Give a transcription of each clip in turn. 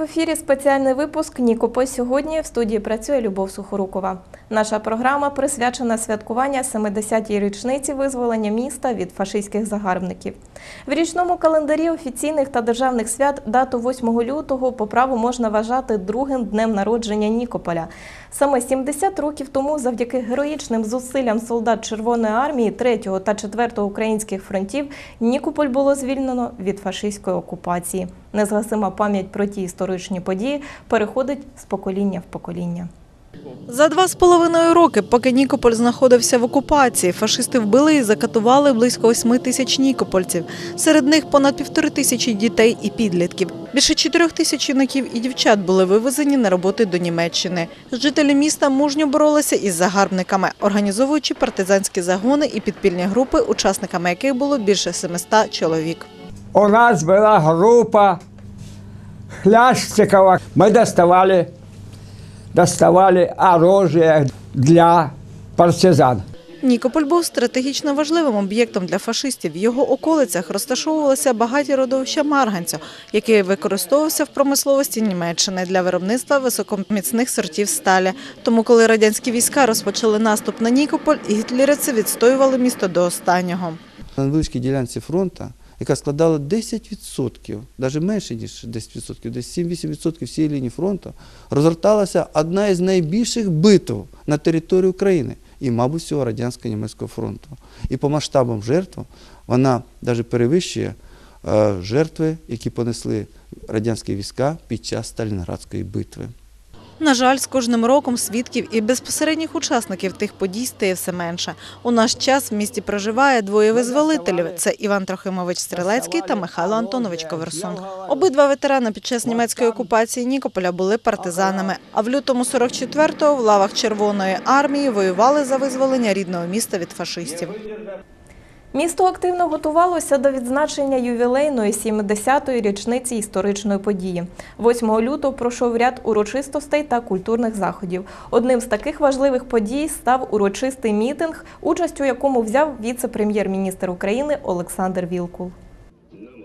в ефірі спеціальний випуск Нікополь сьогодні. В студії працює Любов Сухорукова. Наша програма присвячена святкування 70-й річниці визволення міста від фашистських загарбників. В річному календарі офіційних та державних свят дату 8 лютого по праву можна вважати другим днем народження Нікополя. Саме 70 років тому, завдяки героїчним зусиллям солдат Червоної армії 3 та 4 українських фронтів, Нікополь було звільнено від фашистської окупації. Незгасима пам'ять про ті історичні події переходить з покоління в покоління. За два з половиною роки, поки Нікополь знаходився в окупації, фашисти вбили і закатували близько восьми тисяч нікопольців. Серед них понад півтори тисячі дітей і підлітків. Більше чотирьох тисяч юнаків і дівчат були вивезені на роботи до Німеччини. Жителі міста мужньо боролися із загарбниками, організовуючи партизанські загони і підпільні групи, учасниками яких було більше 700 чоловік. У нас была группа Хлящикова. Мы доставали, доставали оружие для партизан. Нікополь був стратегічно важливим об'єктом для фашистів. В його околицях розташовувалися багаті родовища марганцю, який використовувався в промисловості Німеччини для виробництва високоміцних сортів сталі. Тому, коли радянські війська розпочали наступ на Нікополь, гітлерівці відстоювали місто до останнього. На невеличкій ділянці фронту, яка складала 10%, навіть менше, ніж 10%, десь 7-8% всієї лінії фронту, розгорталася одна із найбільших битв на території України і, мабуть, всього радянського німецького фронту. І по масштабам жертв вона навіть перевищує е, жертви, які понесли радянські війська під час Сталінградської битви. На жаль, з кожним роком свідків і безпосередніх учасників тих подій стає все менше. У наш час в місті проживає двоє визволителів. Це Іван Трохимович Стрелецький та Михайло Антонович Коверсун. Обидва ветерани під час німецької окупації Нікополя були партизанами. А в лютому 44-го в лавах Червоної армії воювали за визволення рідного міста від фашистів. Місто активно готувалося до відзначення ювілейної 70-ї річниці історичної події. 8 лютого пройшов ряд урочистостей та культурних заходів. Одним з таких важливих подій став урочистий мітинг, участь у якому взяв віце-прем'єр-міністр України Олександр Вілкул.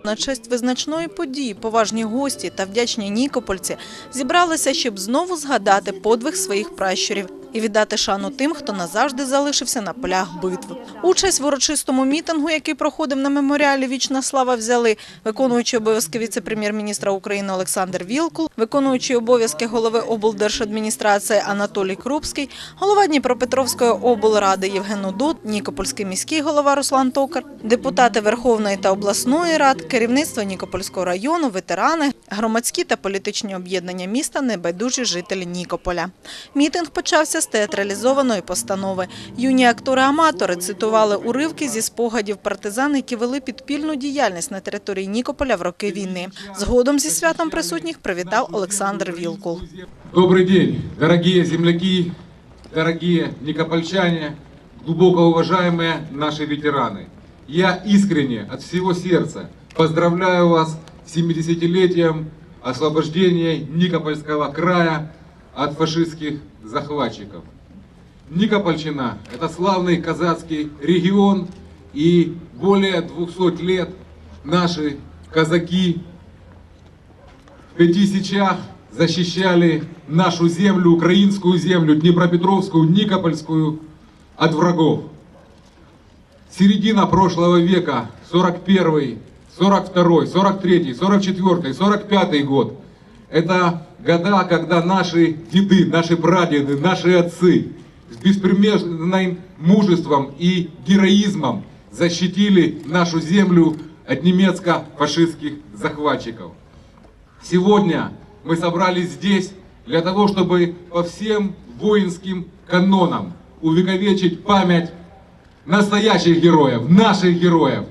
На честь визначної події поважні гості та вдячні нікопольці зібралися, щоб знову згадати подвиг своїх пращурів і віддати шану тим, хто назавжди залишився на полях битв. Участь в урочистому мітингу, який проходив на меморіалі Вічна слава, взяли виконуючий обов'язки віце-прем'єр-міністра України Олександр Вілкул, виконуючий обов'язки голови облдержадміністрації Анатолій Крупський, голова Дніпропетровської облради Євген Удот, Нікопольський міський голова Руслан Токар, депутати Верховної та обласної рад, керівництво Нікопольського району, ветерани, громадські та політичні об'єднання міста, небайдужі жителі Нікополя. Мітинг почався з театралізованої постанови. Юні актори-аматори цитували уривки зі спогадів партизан, які вели підпільну діяльність на території Нікополя в роки війни. Згодом зі святом присутніх привітав Олександр Вілкул. Добрый день, дорогие земляки, дорогие никопольчане, глубоко уважаемые наши ветераны. Я искренне от всего сердца поздравляю вас с 70-летием освобождения Никопольского края от фашистских захватчиков. Никопольчина – это славный казацкий регион, и более 200 лет наши казаки в пяти сечах защищали нашу землю, украинскую землю, Днепропетровскую, Никопольскую от врагов. Середина прошлого века, 41 42 43 44 45 год. Это года, когда наши деды, наши прадеды, наши отцы с беспримерным мужеством и героизмом защитили нашу землю от немецко-фашистских захватчиков. Сегодня мы собрались здесь для того, чтобы по всем воинским канонам увековечить память настоящих героев, наших героев,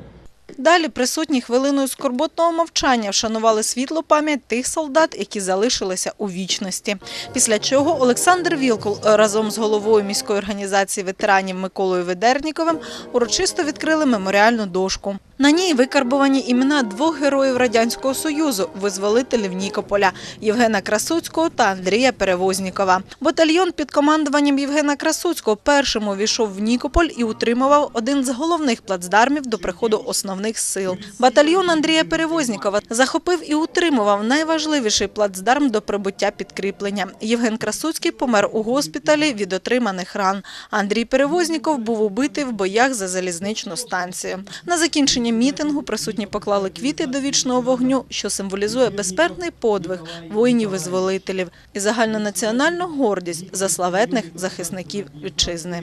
Далі присутні хвилиною скорботного мовчання вшанували світлу пам'ять тих солдат, які залишилися у вічності. Після чого Олександр Вілкул разом з головою міської організації ветеранів Миколою Ведерніковим урочисто відкрили меморіальну дошку. На ній викарбовані імена двох героїв Радянського Союзу, визволителів Нікополя – Євгена Красуцького та Андрія Перевознікова. Батальйон під командуванням Євгена Красуцького першим увійшов в Нікополь і утримував один з головних плацдармів до приходу основних основних сил. Батальйон Андрія Перевознікова захопив і утримував найважливіший плацдарм до прибуття підкріплення. Євген Красуцький помер у госпіталі від отриманих ран. Андрій Перевозніков був убитий в боях за залізничну станцію. На закінчення мітингу присутні поклали квіти до вічного вогню, що символізує безсмертний подвиг воїнів-визволителів і загальнонаціональну гордість за славетних захисників вітчизни.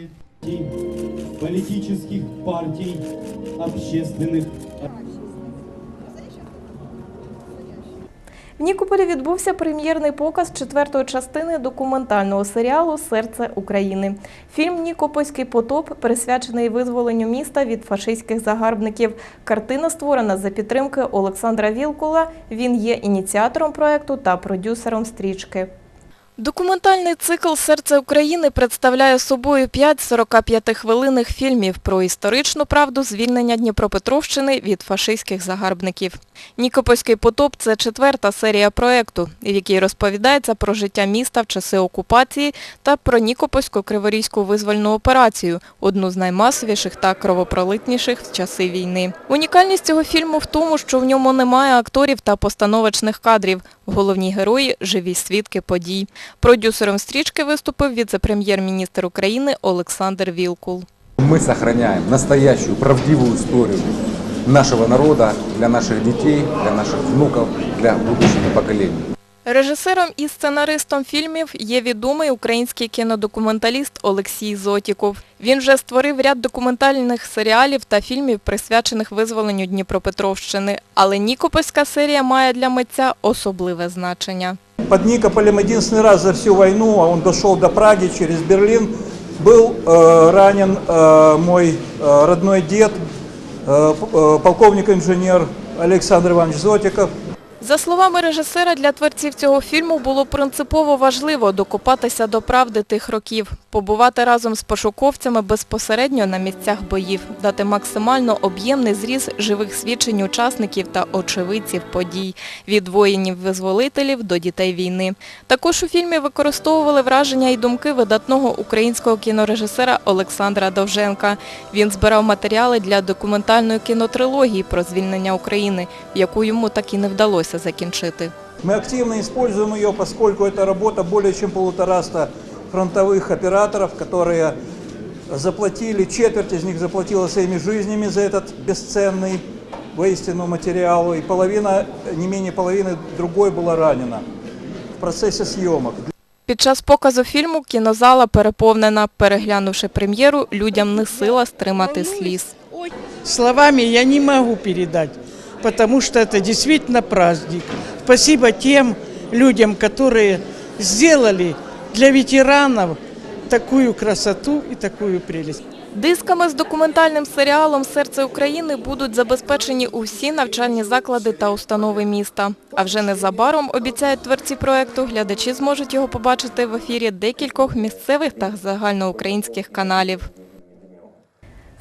Политических партий, общественных В Нікополі відбувся прем'єрний показ четвертої частини документального серіалу Серце України. Фільм Нікопольський потоп присвячений визволенню міста від фашистських загарбників. Картина створена за підтримки Олександра Вілкула. Він є ініціатором проекту та продюсером стрічки. Документальний цикл «Серце України» представляє собою 5 45-хвилинних фільмів про історичну правду звільнення Дніпропетровщини від фашистських загарбників. Нікопольський потоп – це четверта серія проекту, в якій розповідається про життя міста в часи окупації та про Нікопольську криворізьку визвольну операцію, одну з наймасовіших та кровопролитніших в часи війни. Унікальність цього фільму в тому, що в ньому немає акторів та постановочних кадрів. Головні герої – живі свідки подій. Продюсером стрічки виступив віце-прем'єр-міністр України Олександр Вілкул. Мы сохраняем настоящую, правдивую историю нашего народа для наших детей, для наших внуков, для будущих поколений. Режисером і сценаристом фільмів є відомий український кінодокументаліст Олексій Зотіков. Він вже створив ряд документальних серіалів та фільмів, присвячених визволенню Дніпропетровщини. Але Нікопольська серія має для митця особливе значення. Под Никополем единственный раз за всю войну, а он дошел до Праги через Берлин, был э, ранен э, мой э, родной дед, э, п- э, полковник-инженер Александр Иванович Зотиков. за словами режисера, для творців цього фільму було принципово важливо докопатися до правди тих років, побувати разом з пошуковцями безпосередньо на місцях боїв, дати максимально об'ємний зріз живих свідчень учасників та очевидців подій, від воїнів-визволителів до дітей війни. Також у фільмі використовували враження і думки видатного українського кінорежисера Олександра Довженка. Він збирав матеріали для документальної кінотрилогії про звільнення України, яку йому так і не вдалося закінчити. Мы активно используем ее, поскольку это работа более чем полутораста фронтовых операторов, которые заплатили, четверть из них заплатила своими жизнями за этот бесценный воистину материал, и половина, не менее половины другой была ранена в процессе съемок. Під час показу фільму кінозала переповнена. Переглянувши прем'єру, людям не сила стримати сліз. Словами я не могу передать, потому что это действительно праздник. Спасибо тем людям, которые сделали для ветеранов такую красоту и такую прелесть. Дисками з документальним серіалом Серце України будуть забезпечені усі навчальні заклади та установи міста. А вже незабаром, обіцяють творці проекту, глядачі зможуть його побачити в ефірі декількох місцевих та загальноукраїнських каналів.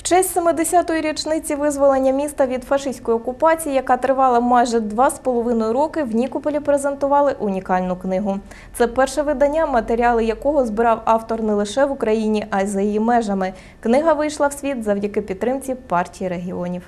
В честь 70-ї річниці визволення міста від фашистської окупації, яка тривала майже два з половиною роки, в Нікополі презентували унікальну книгу. Це перше видання, матеріали якого збирав автор не лише в Україні, а й за її межами. Книга вийшла в світ завдяки підтримці партії регіонів.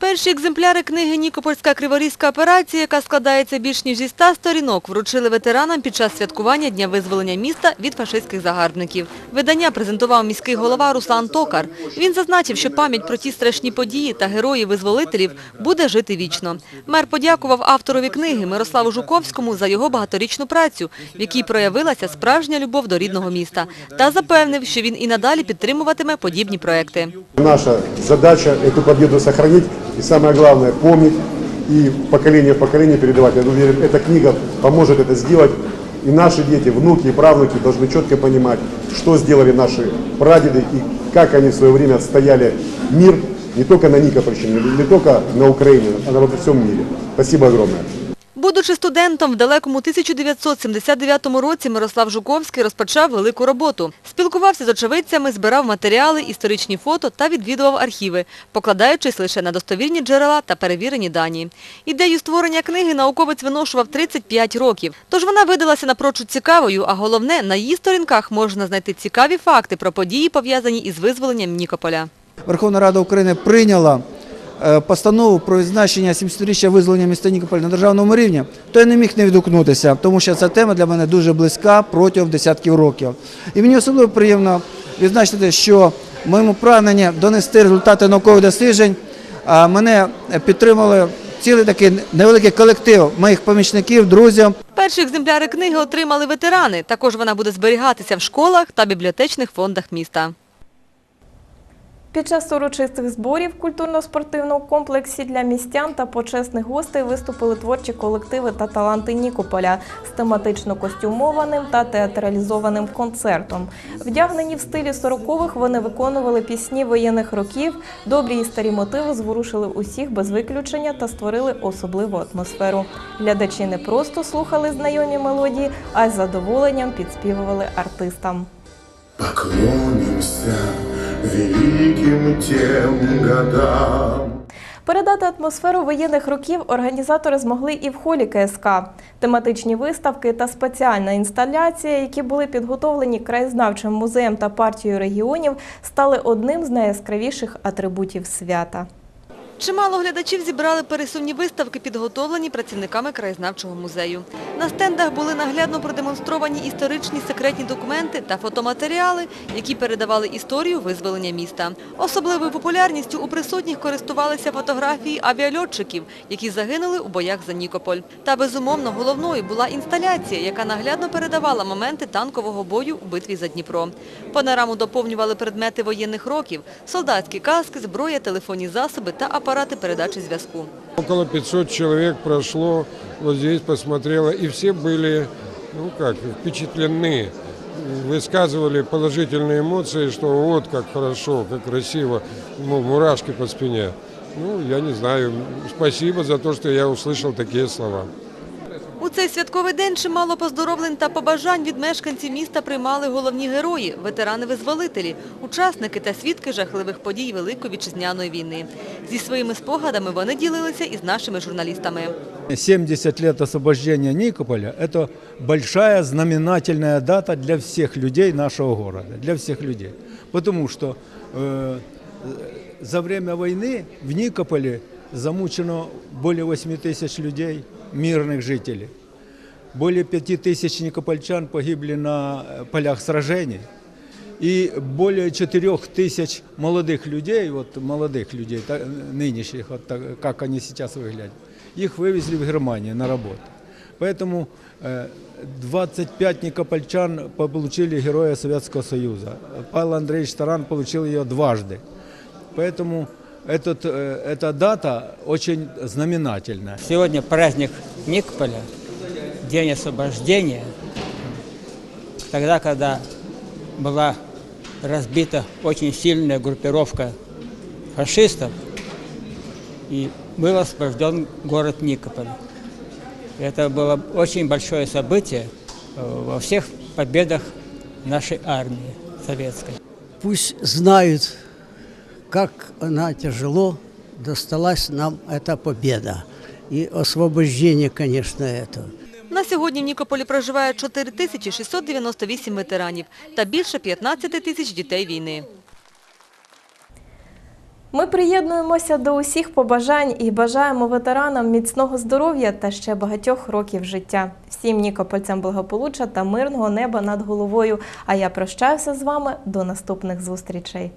Перші екземпляри книги «Нікопольська криворізька операція», яка складається більш ніж зі ста сторінок, вручили ветеранам під час святкування Дня визволення міста від фашистських загарбників. Видання презентував міський голова Руслан Токар. Він зазначив, що пам'ять про ті страшні події та героїв-визволителів буде жити вічно. Мер подякував авторові книги Мирославу Жуковському за його багаторічну працю, в якій проявилася справжня любов до рідного міста, та запевнив, що він і надалі підтримуватиме подібні проекти. Наша задача эту победу сохранить и самое главное помнить и поколение в поколение передавать. Я уверен, эта книга поможет это сделать. И наши дети, внуки и правнуки должны четко понимать, что сделали наши прадеды и как они в свое время отстояли мир не только на Никопольщине, не только на Украине, а во всем мире. Спасибо огромное. Будучи студентом, в далекому 1979 році Мирослав Жуковський розпочав велику роботу. Спілкувався з очевидцями, збирав матеріали, історичні фото та відвідував архіви, покладаючись лише на достовірні джерела та перевірені дані. Ідею створення книги науковець виношував 35 років. Тож вона видалася напрочуд цікавою, а головне, на її сторінках можна знайти цікаві факти про події, пов'язані із визволенням Нікополя. Верховна Рада України прийняла постанову про відзначення 70-річчя визволення міста Нікополь на державному рівні, то я не міг не відгукнутися, тому що ця тема для мене дуже близька протягом десятків років. І мені особливо приємно відзначити, що моєму прагненні донести результати наукових досліджень мене підтримали цілий такий невеликий колектив моїх помічників, друзів. Перші екземпляри книги отримали ветерани. Також вона буде зберігатися в школах та бібліотечних фондах міста. Під час урочистих зборів в культурно-спортивному комплексі для містян та почесних гостей виступили творчі колективи та таланти Нікополя з тематично костюмованим та театралізованим концертом. Вдягнені в стилі сорокових, вони виконували пісні воєнних років. Добрі і старі мотиви зворушили усіх без виключення та створили особливу атмосферу. Глядачі не просто слухали знайомі мелодії, а й задоволенням підспівували артистам. Поклонимся великим тем годам. Передати атмосферу воєнних років організатори змогли і в холі КСК. Тематичні виставки та спеціальна інсталяція, які були підготовлені краєзнавчим музеєм та партією регіонів, стали одним з найяскравіших атрибутів свята. Чимало глядачів зібрали пересувні виставки, підготовлені працівниками краєзнавчого музею. На стендах були наглядно продемонстровані історичні секретні документи та фотоматеріали, які передавали історію визволення міста. Особливою популярністю у присутніх користувалися фотографії авіальотчиків, які загинули у боях за Нікополь. Та, безумовно, головною була інсталяція, яка наглядно передавала моменти танкового бою у битві за Дніпро. Панораму доповнювали предмети воєнних років, солдатські каски, зброя, телефонні засоби та апарати передачі зв'язку. Около 500 человек прошло, вот здесь посмотрело, и все были, ну как, впечатлены, высказывали положительные эмоции, что вот как хорошо, как красиво, ну, мурашки по спине. Ну, я не знаю, спасибо за то, что я услышал такие слова. У цей святковий день чимало поздоровлень та побажань від мешканців міста приймали головні герої – ветерани-визволителі, учасники та свідки жахливих подій Великої Вітчизняної війни. Зі своїми спогадами вони ділилися із нашими журналістами. 70 лет освобождения Никополя – это большая знаменательная дата для всех людей нашего города, для всех людей. Потому что э, за время войны в Никополе замучено более 8 тысяч людей, мирных жителей. Более 5 тысяч никопольчан погибли на э, полях сражений. И более 4 тысяч молодых людей, вот молодых людей, та- нынешних, вот так, как они сейчас выглядят, их вывезли в Германию на работу. Поэтому э, 25 никопольчан получили Героя Советского Союза. Павел Андреевич Таран получил ее дважды. Поэтому этот, э, эта дата очень знаменательная. Сегодня праздник Никополя, День освобождения. Тогда, когда была разбита очень сильная группировка фашистов, и был освобожден город Никополь. Это было очень большое событие э, во всех победах нашей армии советской. Пусть знают, как она тяжело досталась нам эта победа. И освобождение, конечно, этого. На сьогодні в Нікополі проживає 4698 ветеранів та більше 15 тисяч дітей війни. Ми приєднуємося до усіх побажань і бажаємо ветеранам міцного здоров'я та ще багатьох років життя. Всім нікопольцям благополуччя та мирного неба над головою. А я прощаюся з вами до наступних зустрічей.